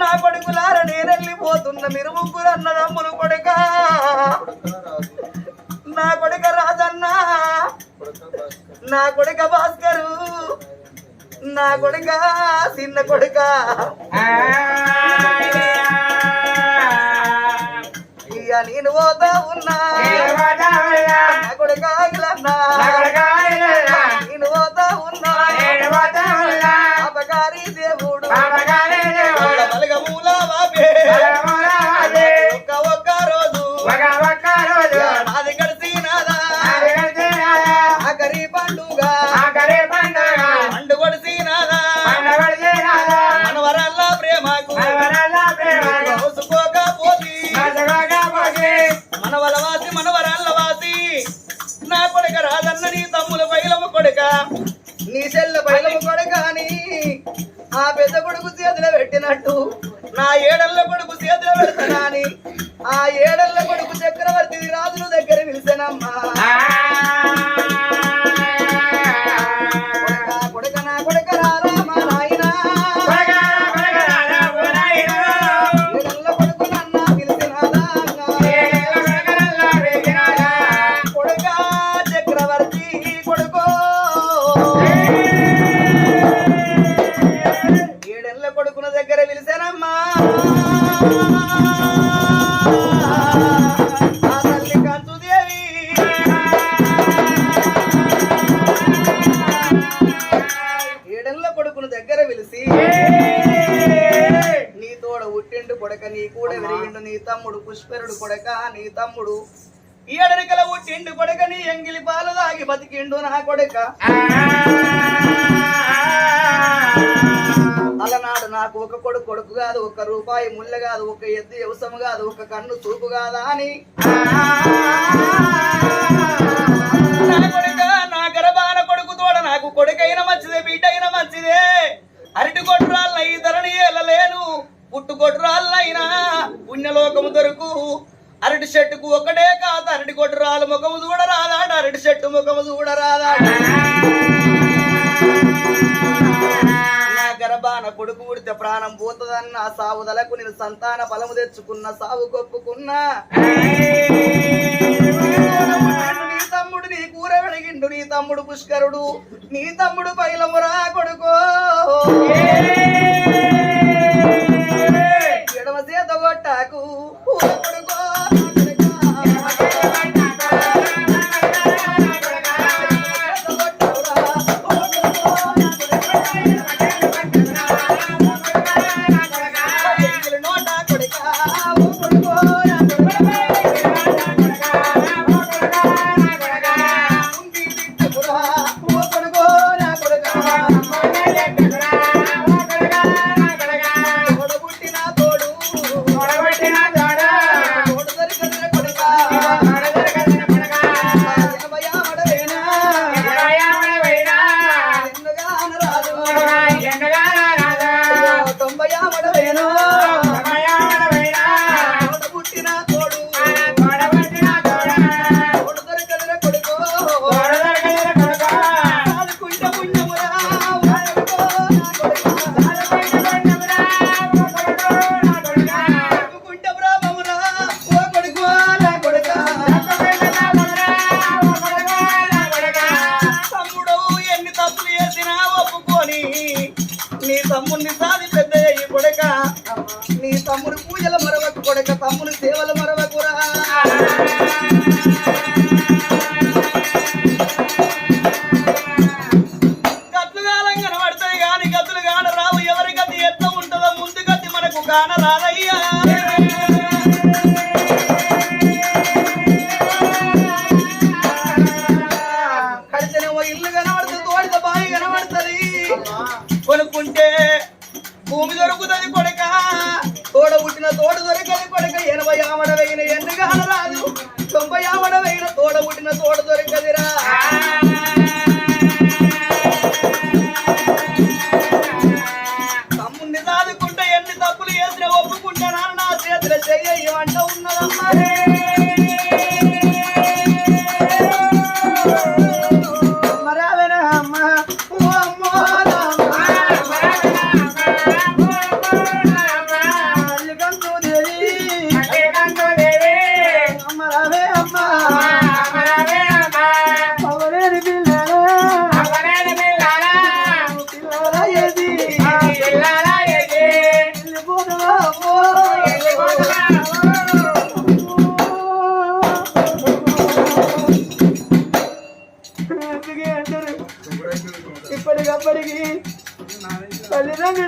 నా కొడుకులార నేనెళ్ళిపోతున్న మీరు ముగ్గురు అన్నదమ్ములు కొడుక. నా కొడుక రాజన్న. నా కొడుక భాస్కరు. నా కొడుక చిన్న కొడుక. ఇక నేను పోతా ఉన్నా. నా పెద్ద కొడుకు చేతిలో పెట్టినట్టు. నా ఏడల్ల కొడుకు చేతిలో పెడతానా అని. ఆ ఏడల్ల నీ కూడా విరిగిండు నీ తమ్ముడు పుష్కరుడు కొడక నీ తమ్ముడు ఏడరికల ఉట్టిండు కొడక నీ ఎంగిలి పాలు దాగి బతికిండు నా కొడక. అలనాడు నాకు ఒక కొడుకు కొడుకు కాదు ఒక రూపాయి ముళ్ళ కాదు ఒక ఎద్దు వ్యవసము కాదు ఒక కన్ను చూపు కాదా అని. నా కొడుక నా గర్భాన కొడుకు తోడ నాకు కొడుకైన మంచిదే బిడ్డైన మంచిదే. అరటి కొట్టురాళ్ళ ఈ ధరణి వెళ్ళలేను పుట్టుకొడ్రాళ్ళైనా పుణ్యలోకము దొరుకు. అరటి చెట్టుకు ఒకటే కాదు అరటి కొట్టురాళ్ళ ముఖము చూడరాదాట అరటి చెట్టు ముఖము చూడరాదాట నా గర్భాన కొడుకు ఉడితే ప్రాణం పోతుందన్న సావుదలకు నేను సంతాన బలము తెచ్చుకున్న సావు కొప్పుకున్నా. నీ తమ్ముడు నీ కూర వెలిగిండు నీ తమ్ముడు పుష్కరుడు నీ తమ్ముడు పైలమురా కొడుకో. ఎడమ చేత కొట్టాకు. ఓ కొడుకో, గతి కాన రాదయ్యా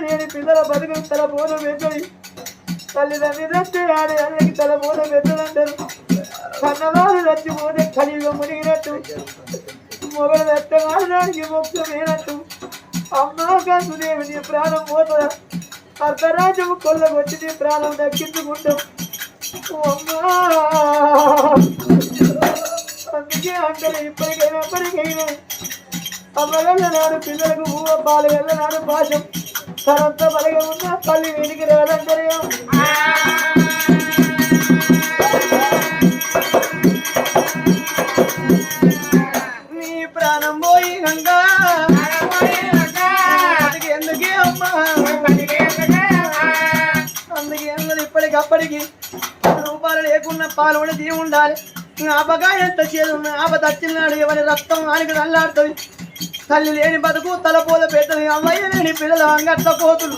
నేను పిల్లల బతుకు తల బోధ పెద్దది. తల్లిదండ్రులు రస్తే ఆడే అన్నకి తల బోధ పెద్దదంటారు. కన్నవారు రచ్చిపోతే కలియుగ మునిగినట్టు. మొగలు వెత్తగాడడానికి మోక్షమైనట్టు అమ్మా కందుదేవి నీ ప్రాణం పోతుందా? అర్ధరాజము కొల్లగొచ్చి నీ ప్రాణం దక్కించుకుంటాం. అందుకే అంటే ఇప్పటికైనా ఎప్పటికైనా అమ్మ వెళ్ళనాడు పిల్లలకు ఊవ పాలు వెళ్ళనాడు పాశం. తనంతా బలగా ఉన్న తల్లి వీడికి రాదంటారు నీ ప్రాణం పోయి ఎందుకే అమ్మా? అందుకే అందరు ఇప్పటికప్పటికి రూపాయలు లేకుండా పాలు కూడా తీయ ఉండాలి. ఆపగా ఎంత చేదు ఉన్నా ఆప తచ్చినాడు ఎవరి రక్తం ఆనికి తల్లాడుతుంది తల్లి లేని బతుకు తలపోల పెట్టదు అమ్మాయి లేని పిల్లలు అంగట్ల పోతులు.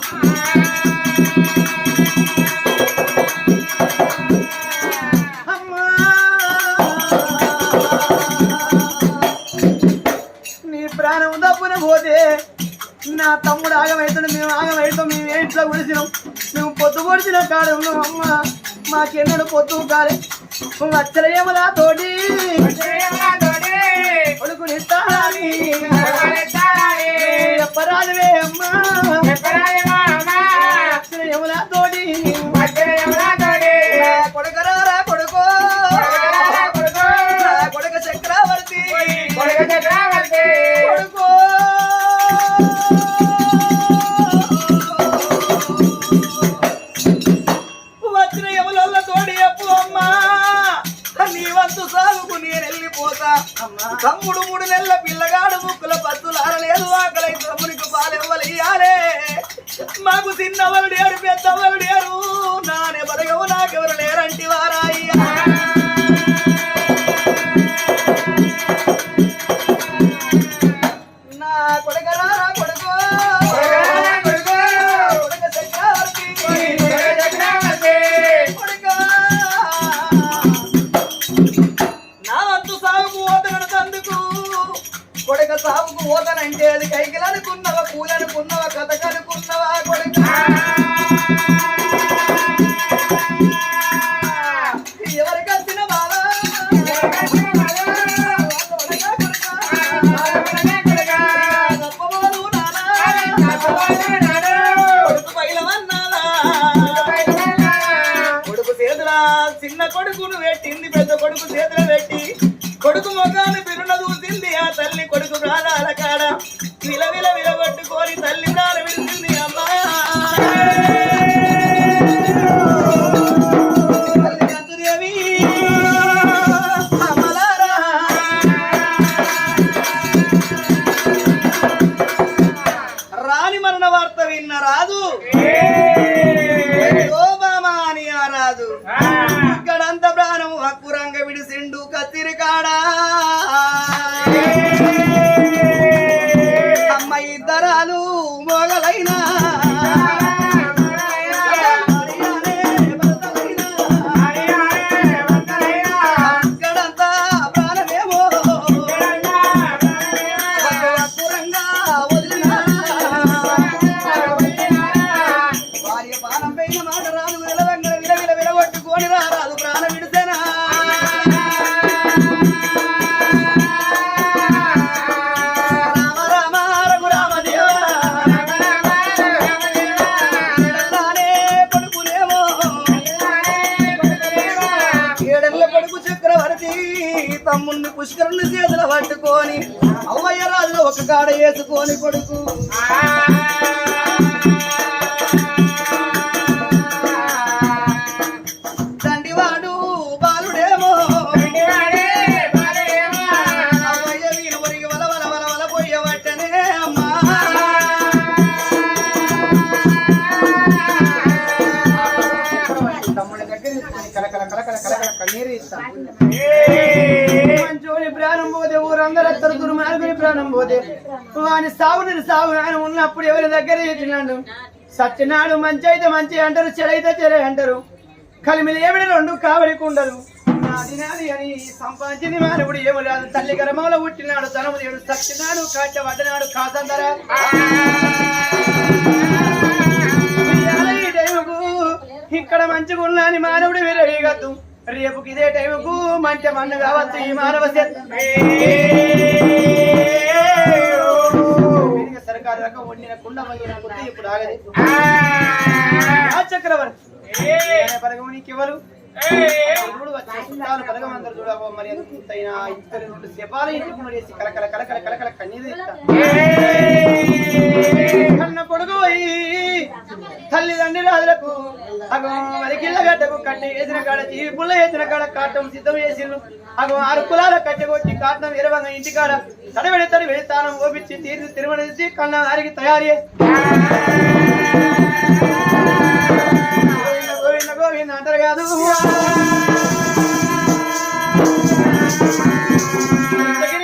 అమ్మా! నీ ప్రాణం తప్పున పోతే నా తమ్ముడు ఆగమవుతాడు మేము ఆగమవుతాం మేము ఏ ఇంట్లో కుడిసినాం మేము పొద్దు పొడిచిన కాడ ఉన్నాం అమ్మ. మాకెన్నడు పొద్దు కాలే. వచ్చలేమలా తోటి కొడుకుని ఇస్తానని చెప్పరాదువే అమ్మా తమ్ముడు మూడు నెలల పిల్లగాడు ముక్కుల పత్తులు ఆరలేదు ఆకలై తమ్మునికి పాలెవ్వలియాలే మాకు చిన్నవాళ్ళు లేరు పెద్దవాళ్ళు లేరు. నానే బతకవు నాకెవరు లేరంటి వారాయ్యా. అందరూ దుర్మార్గుని ప్రాణం పోతే. వాని సాగుని సాగు ఆయన ఉన్నప్పుడు ఎవరి దగ్గర చేసినాడు సత్యనాడు మంచి అయితే మంచి అంటారు చెడైతే చెడే అంటారు. కలిమిలు ఏమిడి రెండు కావడికి ఉండరు నాది నాది అని సంపాదించింది మానవుడు ఏమో రాదు. తల్లి గర్భంలో పుట్టినాడు ధనము దేవుడు సత్యనాడు కాచ వదనాడు కాసందరా ఇక్కడ మంచిగా ఉన్నాని మానవుడు విరవీగద్దు రేపుకి ఇదే టైముకు మంచి మన్ను కావచ్చు ఈ మానవ సర్కారు రకం వండిన కుండ కొద్ది ఇప్పుడు ఆగది. చక్రవర్తి. పరగము నీకెవరు ఇప్పుడు వచ్చే చుట్టాలు మరి ఎంతైనా ఇద్దరు రెండు శపాల ఇంటికి మరేసి కలకల కలకల కలకల కన్నీరు కన్న కొడుకు పోయి తల్లిదండ్రులకు అగో మరి కిల్ల గడ్డకు కట్టె వేసిన కాడ జీవి పుల్ల వేసిన కాడ కాటం సిద్ధం చేసిండు అగో ఆరు కులాల కట్టె కొట్టి కాటం ఇరవంగా ఇంటి కాడ తడబెడి తానం ఓపించి తీర్చి తిరుమణించి కన్న ఆరికి తయారు చేసి గోవింద అంటారు కాదు.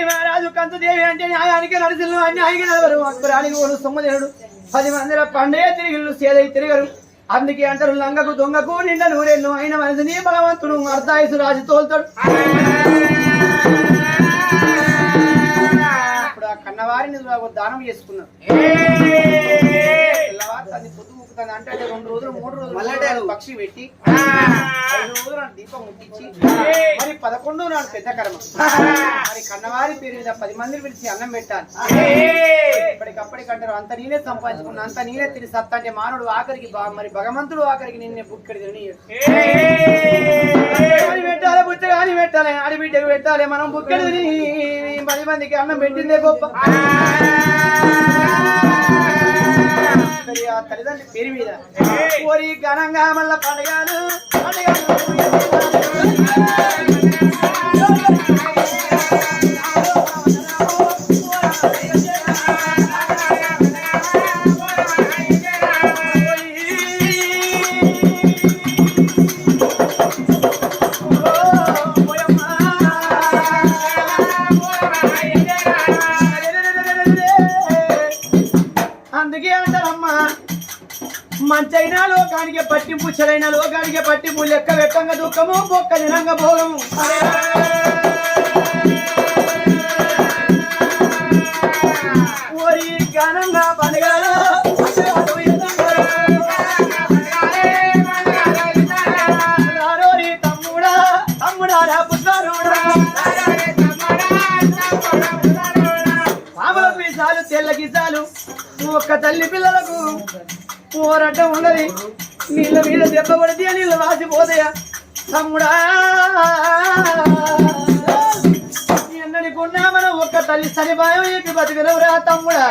మహారాజు కంతుదేవి అంటే న్యాయానికి నడిచిల్లు అన్యాయికి నడవరు. అక్బరానికి ఓడు సొమ్మదేవుడు. పది మందిల పండే తిరిగిల్లు సేదై తిరగరు. అందుకే అంటారు లంగకు దొంగకు నిండా నూరెన్ను అయిన మనిషిని బలవంతుడు అర్ధాయుసు రాజు తోలుతాడు. ఇప్పుడు ఆ కన్నవారిని దానం చేసుకున్నాడు. ఊకుతుంది అంటే అంటే రెండు రోజులు మూడు రోజులు పక్షి పెట్టి ఐదు రోజులు దీపం ముట్టించి మరి పదకొండు నాడు పెద్ద కర్మ. మరి కన్నవారి పేరు మీద పది మందిని పిలిచి అన్నం పెట్టాలి. ఇప్పటికప్పటికంటారు అంత నేనే సంపాదించుకున్నా అంత నేనే తిని సత్తా అంటే మానవుడు ఆఖరికి బా- మరి భగవంతుడు ఆఖరికి నిన్నే బుక్కడి పెట్టాలి బుచ్చగాని పెట్టాలి ఆడిబిడ్డకు పెట్టాలి మనం బుక్కడి పది మందికి అన్నం పెట్టిందే గొప్ప. మరి ఆ తల్లిదండ్రి పేరు మీద. ఓరి ఘనంగా మళ్ళా పండగలు అందుకే ముచ్చలైన లోకానికి పట్టి లెక్క వెట్టంగా దుఃఖము బొక్క దినంగా భోగము ఓరి ఘనంగా పండుగలు రారోరి తమ్ముడా తమ్ముడా రా తెల్ల గిజాలు ఒక్క తల్లి పిల్లలకు పోరాటం ఉన్నది. నీళ్ళ మీద దెబ్బ పడితే నీళ్ళు వాసిపోతాయా తమ్ముడా! ఎన్నడికున్నా మనం ఒక్క తల్లి సరిపాయం చెప్పి బతికలవురా తమ్ముడా?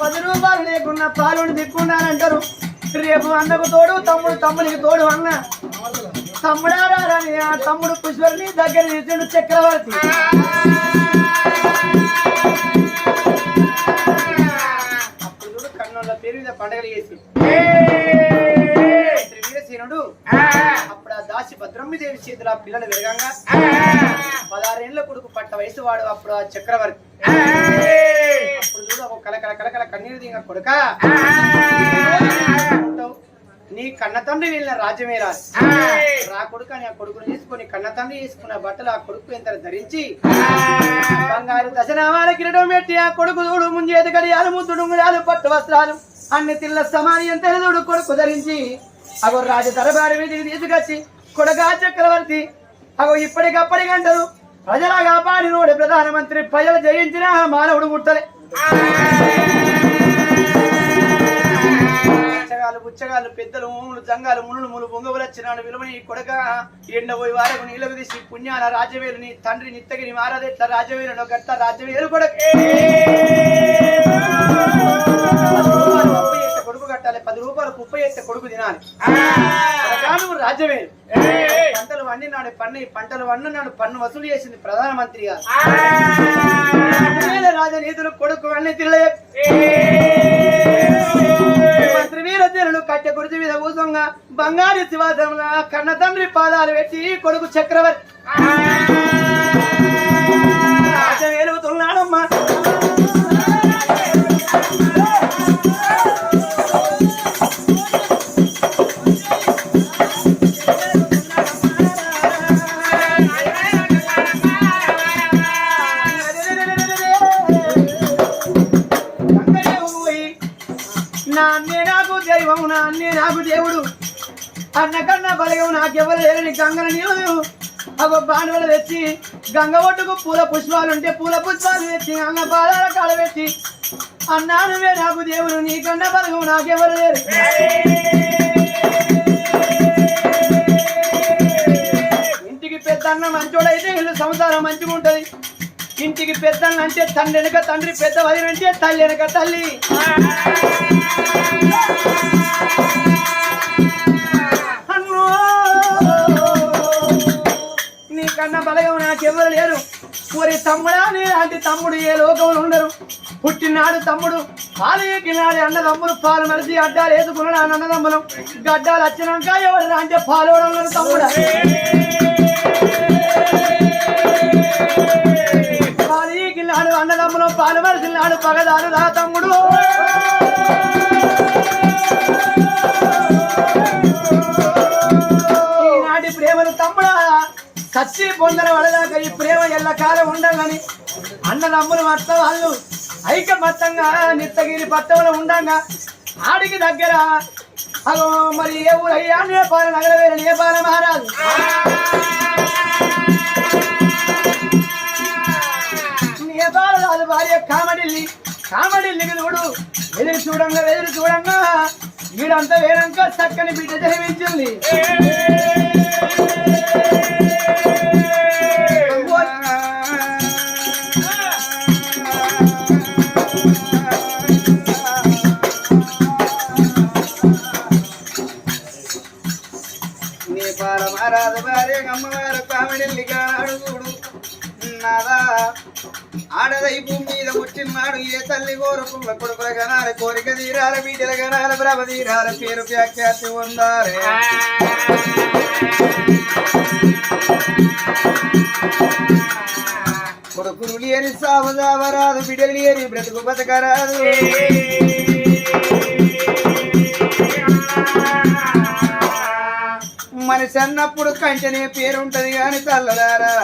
పది రూపాయలు లేకున్నా పాలుని దిక్కున్నానంటారు రేపు అన్నకు తోడు తమ్ముడు తమ్ముడికి తోడు అన్న. తమ్ముడారా ఆ తమ్ముడు పుష్పరిని దగ్గర తీసిండు చక్రవర్తి. దేవి చేతుల పిల్లలు వెరగంగా పదహారేళ్ళ కొడుకు పట్ట వయసు వాడు అప్పుడు ఆ చక్రవర్తి. అప్పుడు చూడు ఒక కలకల కలకల కన్నీరు దిగ కొడుక. నీ కన్న తండ్రి వెళ్ళిన రాజ్యమే రాదు. రా కొడుకు అని ఆ కొడుకును తీసుకొని కన్న తండ్రి తీసుకున్న బట్టలు ఆ కొడుకు ఎంత ధరించి బంగారు దశనామాల కిరీటం పెట్టి ఆ కొడుకు చూడు ముంజేది గడియాలు ముద్దుడు ఉంగరాలు పట్టు వస్త్రాలు అన్ని తిల్ల సమాని ఎంత కొడుకు ధరించి అగో రాజు దరబారు వీధికి తీసుకొచ్చి కొడగా చక్రవర్తి అగో ఇప్పటికప్పటికంటారు ప్రజల కాపాడినోడు ప్రధానమంత్రి ప్రజలు జయించిన మానవుడు ముట్టలే బుచ్చగాలు బుచ్చగాలు పెద్దలు మూములు జంగాలు మునులు ములు బొంగవులు విలువని కొడక ఎండ పోయి వారకు నీళ్ళకు తీసి పుణ్యాల రాజవేలు నీ తండ్రి నిత్తగిరి మారదెట్ల రాజవేలు గట్ట రాజవేలు కొడక. కట్టాలి పది రూపాయలు ఉప్పు చేస్తే కొడుకు తినాలి. రాజవేలు పంటలు వండినాడు పన్ను పంటలు వండినాడు పన్ను వసూలు చేసింది ప్రధానమంత్రి గారు. రాజనీతులు కొడుకు అన్ని తిరలే మంత్రి వీరజనులు కట్టె గురించి మీద కూసంగా బంగారు శివాసంలో కన్న తండ్రి పాదాలు పెట్టి కొడుకు చక్రవర్తి. రాజ వెలుగుతున్నాడమ్మా అన్న కన్నా బలగం నాకెవరు గంగన నీళ్ళు అగో బాణువులు తెచ్చి గంగ ఒడ్డుకు పూల పుష్పాలు ఉంటే పూల పుష్పాలు తెచ్చి అన్న పాదాల కాడ పెట్టి అన్నా నువ్వే నాకు దేవుడు నీకన్నా బలగం నాకెవరు లేరు ఇంటికి పెద్దన్న మంచోడైతే ఇల్లు సంసారం మంచిగా ఉంటుంది. ఇంటికి పెద్దన్న అంటే తండ్రి వెనుక తండ్రి పెద్ద వదిలి అంటే తల్లి వెనక తల్లి. నీకన్నా బలగం నాకెవరు లేరు. ఒరి తమ్ముడా లాంటి తమ్ముడు ఏ లోకంలో ఉండరు. పుట్టినాడు తమ్ముడు పాలు ఎక్కినాడు అన్నదమ్ముడు పాలు మరిచి అడ్డాలు వేసుకున్నాడు అన్నదమ్ములం. గడ్డాలు వచ్చినాక ఎవరు అంటే పాలు తమ్ముడు తమ్ముడా. పాలు ఎక్కినాడు అన్నదమ్ములం పాలు మరిచినాడు పగదారు రా తమ్ముడు. చచ్చి పొందన వడదాకా ఈ ప్రేమ ఎల్లకాలం ఉండాలని అన్నదమ్ములు మత్త వాళ్ళు ఐకమత్తంగా నిత్తగిరి పట్టవలు ఉండంగా ఆడికి దగ్గర. అగో మరి ఏ ఊరయ్యా? అయ్యా నేపాల నగర వేరే నేపాల మహారాజు. నేపాల రాజు భార్య కామడిల్లి కామడిల్లికి చూడు. ఎదురు చూడంగా ఎదురు చూడంగా. వీడంతా వేరంక చక్కని బిడ్డ జన్మించింది. ఆడదై భూమి మీద ముట్టినాడు ఏ తల్లి కోరుకున్న కొడుకుల గనాల కోరిక తీరాల బీటల గణాల ప్రభ తీరాల పేరు వ్యాఖ్యాతి ఉందారే. కొడుకులు లేని సాగు జావరాదు బిడ్డలు లేని బ్రతుకు బతకరాదు. మనిషి అన్నప్పుడు కంటనే పేరుంటది కానీ తల్లదారా.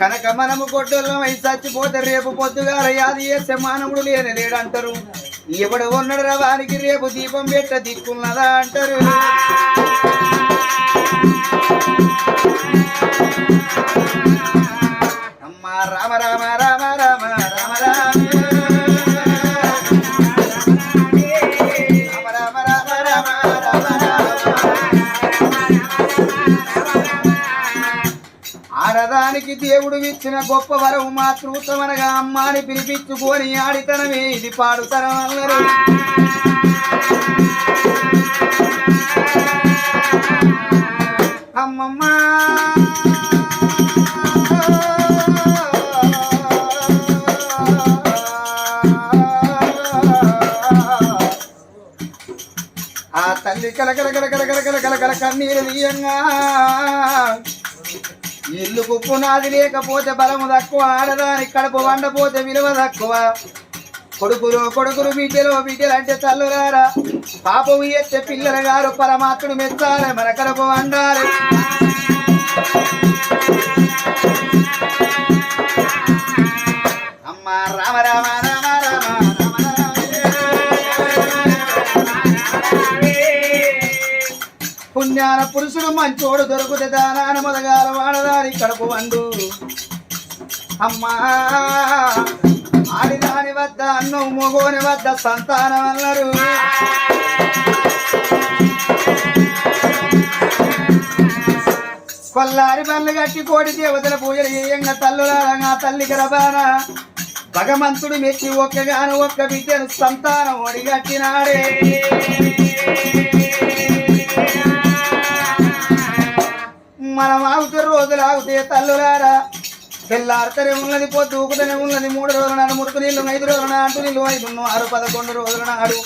కనుక మనము గొడ్డల్లో అయి చచ్చిపోతే రేపు పొద్దుగాల యాది చేసే మానవుడు లేని లేడంటారు. ఎవడు ఉన్నాడు రా రేపు దీపం పెట్ట దిక్కున్నదా అంటారు. దేవుడు ఇచ్చిన గొప్ప వరవు మాతృతమనగా అమ్మాని పిలిపించుకొని ఆడితనమే ఇది పాడుతరం అమ్మమ్మ. ఆ తల్లి కలకల కలకల కలకల కలకల కన్నీరు తీయంగా. ఇల్లు కుప్పు నాది లేకపోతే బలము తక్కువ ఆడదాని కడుపు వండపోతే విలువ తక్కువ. కొడుకులు కొడుకులు బిడ్డలు బిడ్డలు అంటే తల్లురారా పాపము ఎత్తే పిల్లలు గారు పరమాత్ముడు మెచ్చాలి మన కడుపు వండాలి. పుణ్యాన పురుషుడు మంచోడు దొరుకుతే దానాన మొదగాల వాడదాని కడుపు వండు. అమ్మా ఆడిదాని వద్ద అన్నం మొగోని వద్ద సంతానం అన్నారు కొల్లారి బళ్ళు కట్టి కోడి దేవతల పూజలు చేయంగా తల్లులారంగా తల్లి గరబాన భగవంతుడు మెచ్చి ఒక్కగాను ఒక్క బిడ్డను సంతానం ఒడిగట్టినాడే. మనం ఆగుతే రోజులు ఆగుతే తల్లులారా. తెల్లారితేనే ఉన్నది పొద్దు ఊకుతూనే ఉన్నది. మూడు రోజుల నాడు ముడుకు నీళ్ళు ఐదు రోజుల నాటు నీళ్ళు ఐదు ఆరు పదకొండు రోజుల నాడు